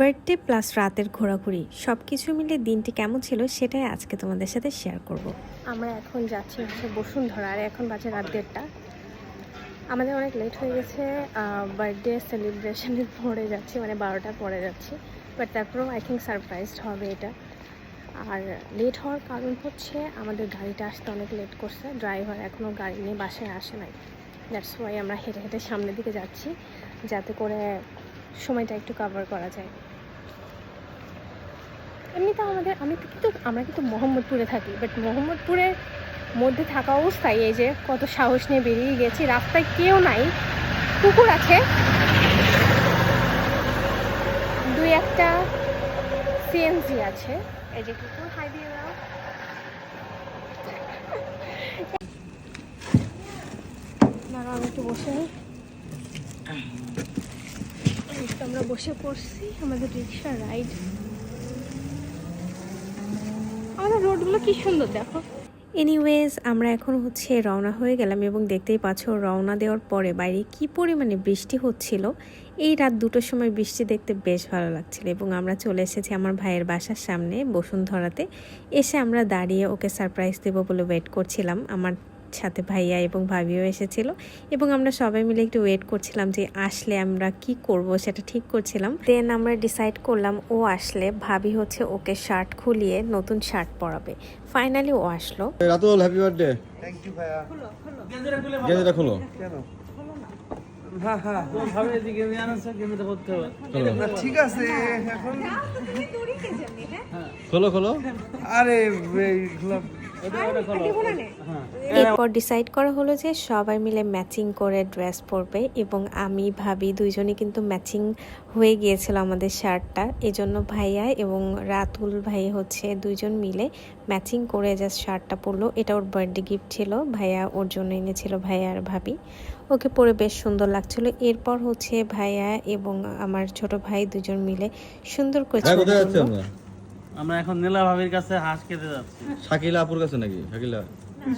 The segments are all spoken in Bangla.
বার্থডে প্লাস রাতের ঘোরাঘুরি সব কিছু মিলে দিনটি কেমন ছিল সেটাই আজকে তোমাদের সাথে শেয়ার করব। আমরা এখন যাচ্ছি হচ্ছে বসুন্ধরা, আর এখন বাজে রাত দেড়টা। আমাদের অনেক লেট হয়ে গেছে বার্থডে সেলিব্রেশনের পরে যাচ্ছি মানে বারোটার পরে যাচ্ছি। বাট তারপরেও আই থিঙ্ক সারপ্রাইজড হবে এটা। আর লেট হওয়ার কারণ হচ্ছে আমাদের গাড়িটা আসতে অনেক লেট করছে। ড্রাইভার এখনও গাড়ি নিয়ে বাসায় আসে নাই। দ্যাটস ওয়াই আমরা হেঁটে হেঁটে সামনের দিকে যাচ্ছি, যাতে করে সময়টা একটু কভার করা যায়। এমনিতে আমাদের আমি তো কিন্তু আমরা কিন্তু মোহাম্মদপুরে থাকি বাট মোহাম্মদপুরের মধ্যে থাকা অবস্থায় এই যে কত সাহস নিয়ে বেরিয়ে গেছি রাস্তায় কেউ নাই কুকুর আছে। দুই একটা সিএনজি আছে। এই যে কুকুর হাই দিয়ে দাও। আমি একটু বসে তো আমরা বসে পড়ছি আমাদের রিক্সা রাইড আমাদের রোডগুলো কি সুন্দর, দেখো। এনিওয়েজ আমরা এখন হচ্ছে রওনা হয়ে গেলাম এবং দেখতেই পাচ্ছ রওনা দেওয়ার পরে বাইরে কি পরিমাণে বৃষ্টি হচ্ছিল। এই রাত দুটোর সময় বৃষ্টি দেখতে বেশ ভালো লাগছিল এবং আমরা চলে এসেছি আমার ভাইয়ের বাসার সামনে বসুন্ধরাতে। এসে আমরা দাঁড়িয়ে ওকে সারপ্রাইজ দেবো বলে ওয়েট করছিলাম। আমার সাথে ভাইয়া এবং ভাবিও এসেছিল এবং আমরা সবাই মিলে একটু ওয়েট করছিলাম যে আসলে আমরা কি করব সেটা ঠিক করছিলাম। দেন আমরা ডিসাইড করলাম ও আসলে ভাবি হচ্ছে ওকে শার্ট খুলিয়ে নতুন শার্ট পরাবে। ফাইনালি ও আসলো। Ratul happy birthday thank you ভাইয়া। গেঞ্জিটা খোলো কেন? হ্যাঁ হ্যাঁ ঠিক আছে এখন খোলো খোলো। আরে খোলো হ্যাঁ এরপর ডিসাইড করা হলো যে সবাই মিলে ম্যাচিং করে ড্রেস পরবে এবং আমি ভাবি দুইজনে কিন্তু ম্যাচিং হয়ে গিয়েছিল আমাদের শার্টটা এজন্য ভাইয়া এবং রাতুল ভাই হচ্ছে দুইজন মিলে ম্যাচিং করে জাস্ট শার্টটা পরলো। এটা ওর বার্থডে গিফট ছিল। ভাইয়া ওর জন্য এনেছিল ভাইয়া আর ভাবি। ওকে পরে বেশ সুন্দর লাগছিল। এরপর হচ্ছে ভাইয়া এবং আমার ছোট ভাই দুজন মিলে সুন্দর করে আমরা এখন নীলা ভাবির কাছে হাঁস খেতে যাচ্ছি। শাকিলা আপুর কাছে নাকি? শাকিলা?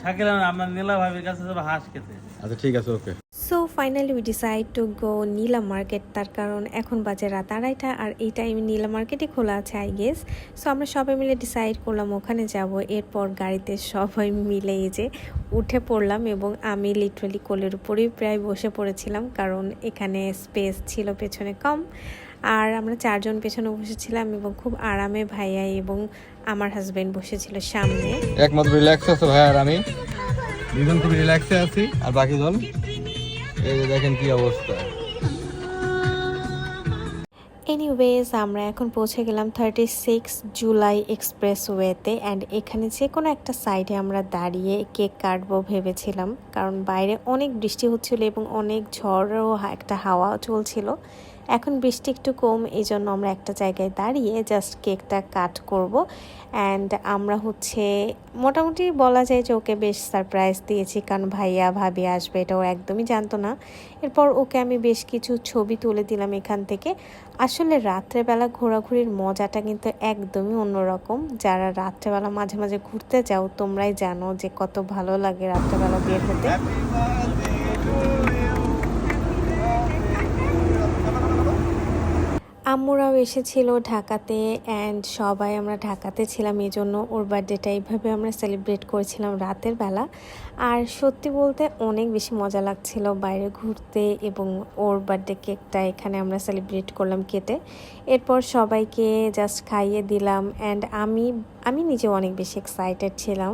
শাকিল আমরা নীলা ভাবির কাছে যাব হাঁস খেতে। আচ্ছা ঠিক আছে okay. So finally we decide to go Nila market তার কারণ এখন বাজে রাত আড়াইটা আর এই টাইমে নীলা মার্কেটই খোলা আছে আই গেস সো আমরা সবাই মিলে ডিসাইড করলাম ওখানে যাব। এরপর গাড়িতে সবাই মিলে এই যে উঠে পড়লাম এবং আমি লিটারালি কোলের উপরেই প্রায় বসে পড়েছিলাম কারণ এখানে স্পেস ছিল পেছনে কম। আর আমরা চারজন পেছনে বসেছিলাম এবং খুব আরামে ভাইয়া এবং আমার হাজবেন্ড বসেছিল সামনে। একমাত্র রিল্যাক্স আছে ভাই আর আমি। দুজন খুব রিল্যাক্সে আছি। আর বাকি দল এই যে দেখেন কি অবস্থা। এনিওয়েজ আমরা এখন পৌঁছে গেলাম থার্টি সিক্স জুলাই এক্সপ্রেস ওয়েতে অ্যান্ড এখানে যে কোনো একটা সাইডে আমরা দাঁড়িয়ে কেক কাটবো ভেবেছিলাম। কারণ বাইরে অনেক বৃষ্টি হচ্ছিল এবং অনেক ঝড়ও একটা হাওয়া চলছিল। এখন বৃষ্টি একটু কম এই জন্য আমরা একটা জায়গায় দাঁড়িয়ে জাস্ট কেকটা কাট করব। অ্যান্ড আমরা হচ্ছে, মোটামুটি বলা যায় যে ওকে বেশ সারপ্রাইজ দিয়েছি, কারণ ভাইয়া, ভাবি আসবে, এটা ও একদমই জানতো না। এরপর ওকে আমি বেশ কিছু ছবি তুলে দিলাম এখান থেকে। আসলে রাত্রেবেলা ঘোরাঘুরির মজাটা কিন্তু একদমই অন্যরকম। যারা রাত্রেবেলা মাঝে মাঝে ঘুরতে যাও, তোমরাই জানো যে কত ভালো লাগে রাত্রেবেলা বের হতে। আম্মুরাও এসেছিল ঢাকাতে অ্যান্ড সবাই আমরা ঢাকাতে ছিলাম এই জন্য ওর বার্থডেটা এইভাবে আমরা সেলিব্রেট করেছিলাম রাতের বেলা। আর সত্যি বলতে অনেক বেশি মজা লাগছিল বাইরে ঘুরতে এবং ওর বার্থডে কেকটা এখানে আমরা সেলিব্রেট করলাম কেটে। এরপর সবাইকে জাস্ট খাইয়ে দিলাম অ্যান্ড আমি আমি নিজে অনেক বেশি এক্সাইটেড ছিলাম।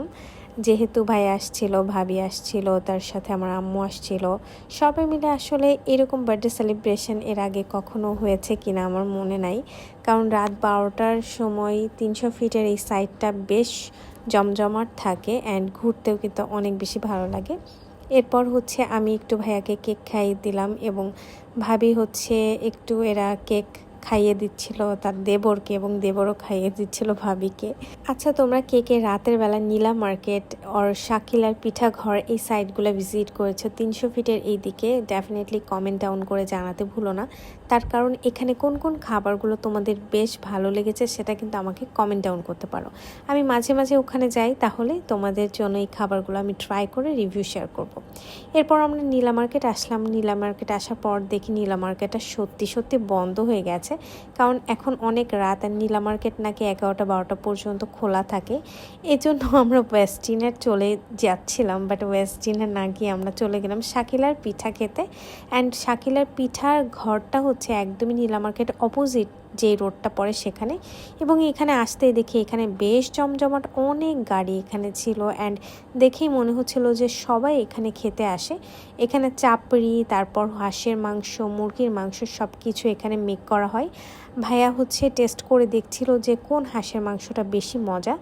যেহেতু ভাই আসছিল, ভাবি আসছিল, তার সাথে আমার আম্মু আসছিল, সবাই মিলে আসলে এরকম বার্থডে সেলিব্রেশন এর আগে কখনো হয়েছে কিনা আমার মনে নাই। কারণ রাত বারোটার সময় তিনশো ফিটের এই সাইডটা বেশ জমজমাট থাকে অ্যান্ড ঘুরতেও কিন্তু অনেক বেশি ভালো লাগে। এরপর হচ্ছে আমি একটু ভাইয়াকে কেক খাইয়ে দিলাম এবং ভাবি হচ্ছে একটু এরা কেক খাইয়ে দিচ্ছিল তার দেবরকে এবং দেবরও খাইয়ে দিচ্ছিল ভাবিকে। আচ্ছা তোমরা কে কে রাতের বেলা নীলা মার্কেট অর শাকিলার পিঠা ঘর এই সাইটগুলো ভিজিট করেছ? তিনশো ফিটের এই দিকে ডেফিনেটলি কমেন্ট ডাউন করে জানাতে ভুলো না। তার কারণ এখানে কোন কোন খাবারগুলো তোমাদের বেশ ভালো লেগেছে সেটা কিন্তু আমাকে কমেন্ট ডাউন করতে পারো। আমি মাঝে মাঝে ওখানে যাই তাহলে তোমাদের জন্য এই খাবারগুলো আমি ট্রাই করে রিভিউ শেয়ার করব। এরপর আমরা নীলা মার্কেট আসলাম। নীলা মার্কেট আসার পর দেখি নীলা মার্কেটটা সত্যি সত্যি বন্ধ হয়ে গেছে। কারণ এখন অনেক রাত আর নীলা মার্কেট নাকি এগারোটা বারোটা পর্যন্ত খোলা থাকে। এজন্য আমরা ওয়েস্টিনের চলে যাচ্ছিলাম। বাট ওয়েস্টিনের না গিয়ে আমরা চলে গেলাম শাকিলার পিঠা খেতে। অ্যান্ড শাকিলার পিঠার ঘরটা হচ্ছে একদমই নীলা মার্কেট অপোজিট যে রোডটা পড়ে সেখানে। এবং এখানে আসতেই দেখি এখানে বেশ জমজমাট অনেক গাড়ি এখানে ছিল অ্যান্ড দেখেই মনে হচ্ছিল যে সবাই এখানে খেতে আসে। এখানে চাপড়ি, তারপর হাঁসের মাংস, মুরগির মাংস সব কিছু এখানে মেক করা হয়। ভাইয়া হচ্ছে টেস্ট করে দেখছিল যে কোন হাঁসের মাংসটা বেশি মজা।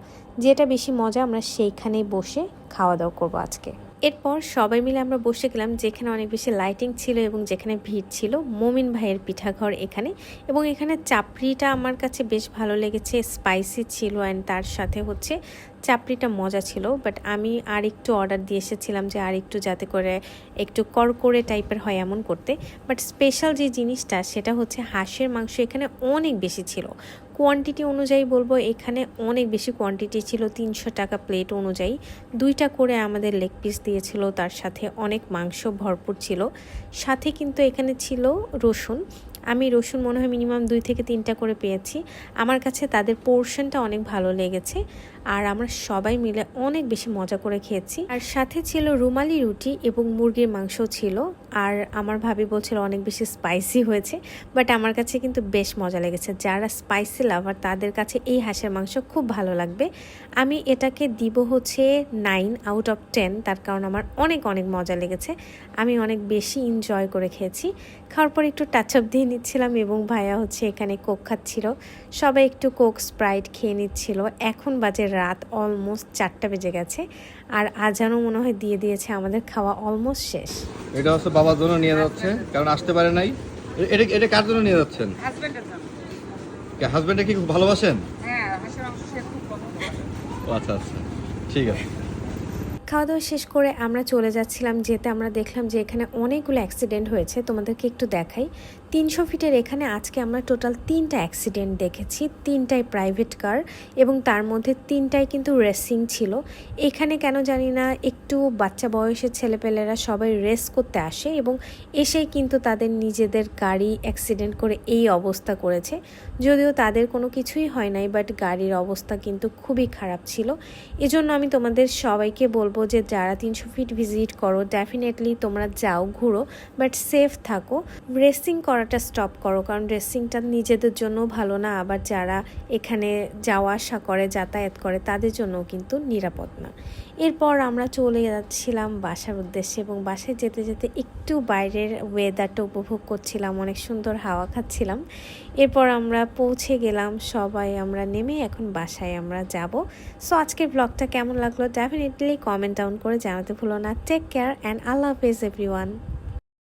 যেটা বেশি মজা আমরা সেইখানেই বসে খাওয়া দাওয়া করব আজকে। এরপর সবাই মিলে আমরা বসে গেলাম যেখানে অনেক বেশি লাইটিং ছিল এবং যেখানে ভিড় ছিল, মমিন ভাইয়ের পিঠাঘর এখানে। এবং এখানে চাপড়িটা আমার কাছে বেশ ভালো লেগেছে স্পাইসি ছিল অ্যান্ড তার সাথে হচ্ছে চাপড়িটা মজা ছিল বাট আমি আর একটু অর্ডার দিয়ে এসেছিলাম যে আর একটু যাতে করে একটু করকরে টাইপের হয় এমন করতে। বাট স্পেশাল যে জিনিসটা, সেটা হচ্ছে হাঁসের মাংস এখানে অনেক বেশি ছিল। কোয়ান্টিটি অনুযায়ী বলব, এখানে অনেক বেশি কোয়ান্টিটি ছিল, তিনশো টাকা প্লেট অনুযায়ী। দুইটা করে আমাদের লেগ পিস দিয়েছিল, তার সাথে অনেক মাংস ভরপুর ছিল। সাথে কিন্তু এখানে ছিল রসুন। আমি রসুন মনে হয় মিনিমাম দুই থেকে তিনটা করে পেয়েছি। আমার কাছে তাদের পোর্শনটা অনেক ভালো লেগেছে। আর আমরা সবাই মিলে অনেক বেশি মজা করে খেয়েছি। আর সাথে ছিল রুমালি রুটি এবং মুরগির মাংস ছিল। আর আমার ভাবি বলছিল অনেক বেশি স্পাইসি হয়েছে। বাট আমার কাছে কিন্তু বেশ মজা লেগেছে। যারা স্পাইসি লাভার তাদের কাছে এই হাঁসের মাংস খুব ভালো লাগবে। আমি এটাকে দিব হচ্ছে নাইন আউট অফ টেন তার কারণ আমার অনেক অনেক মজা লেগেছে। আমি অনেক বেশি এনজয় করে খেয়েছি। খাওয়ার পর একটু টাচ আপ দিয়ে নিচ্ছিলাম এবং ভাইয়া হচ্ছে এখানে কোক খাচ্ছিল। সবাই একটু কোক স্প্রাইট খেয়ে নিচ্ছিল। এখন বাজে রাত অলমোস্ট চারটা বেজে গেছে। আর আজানও মনে হয় দিয়ে দিয়েছে আমাদের খাওয়া অলমোস্ট শেষ। এটা হচ্ছে বাবার জন্য নিয়ে যাচ্ছে কারণ আসতে পারে নাই। এটা এটা কার জন্য নিয়ে যাচ্ছেন? হাজবেন্ডে কি খুব ভালোবাসেন? ও আচ্ছা আচ্ছা ঠিক আছে। খাওয়া দাওয়া শেষ করে আমরা চলে যাচ্ছিলাম যেতে আমরা দেখলাম যে এখানে অনেকগুলো অ্যাক্সিডেন্ট হয়েছে। তোমাদেরকে একটু দেখাই। তিনশো ফিটের এখানে আজকে আমরা টোটাল তিনটা অ্যাক্সিডেন্ট দেখেছি, তিনটাই প্রাইভেট কার এবং তার মধ্যে তিনটাই কিন্তু রেসিং ছিল। এখানে কেন জানি না, একটু বাচ্চা বয়সের ছেলেপেলেরা সবাই রেস করতে আসে এবং এসেই কিন্তু তাদের নিজেদের গাড়ি অ্যাক্সিডেন্ট করে এই অবস্থা করেছে। যদিও তাদের কোনো কিছুই হয় নাই, বাট গাড়ির অবস্থা কিন্তু খুবই খারাপ ছিল। এজন্য আমি তোমাদের সবাইকে বলব যে যারা তিনশো ফিট ভিজিট করো ডেফিনেটলি তোমরা যাও, ঘুরো, বাট সেফ থাকো। রেসিং করাটা স্টপ করো। কারণ ড্রেসিংটা নিজেদের জন্য ভালো না, আবার যারা এখানে যাওয়া আসা করে, যাতায়াত করে, তাদের জন্য কিন্তু নিরাপদ না। এরপর আমরা চলে যাচ্ছিলাম বাসার উদ্দেশ্যে এবং বাসায় যেতে যেতে একটু বাইরের ওয়েদারটা উপভোগ করছিলাম, অনেক সুন্দর হাওয়া খাচ্ছিলাম। এরপর আমরা পৌঁছে গেলাম, সবাই আমরা নেমে এখন বাসায় আমরা যাব। সো আজকের ব্লগটা কেমন লাগল? ডেফিনেটলি কমেন্ট ডাউন করে জানাতে ভুলো না। টেক কেয়ার অ্যান্ড আল্লাহ হাফেজ এভরিওয়ান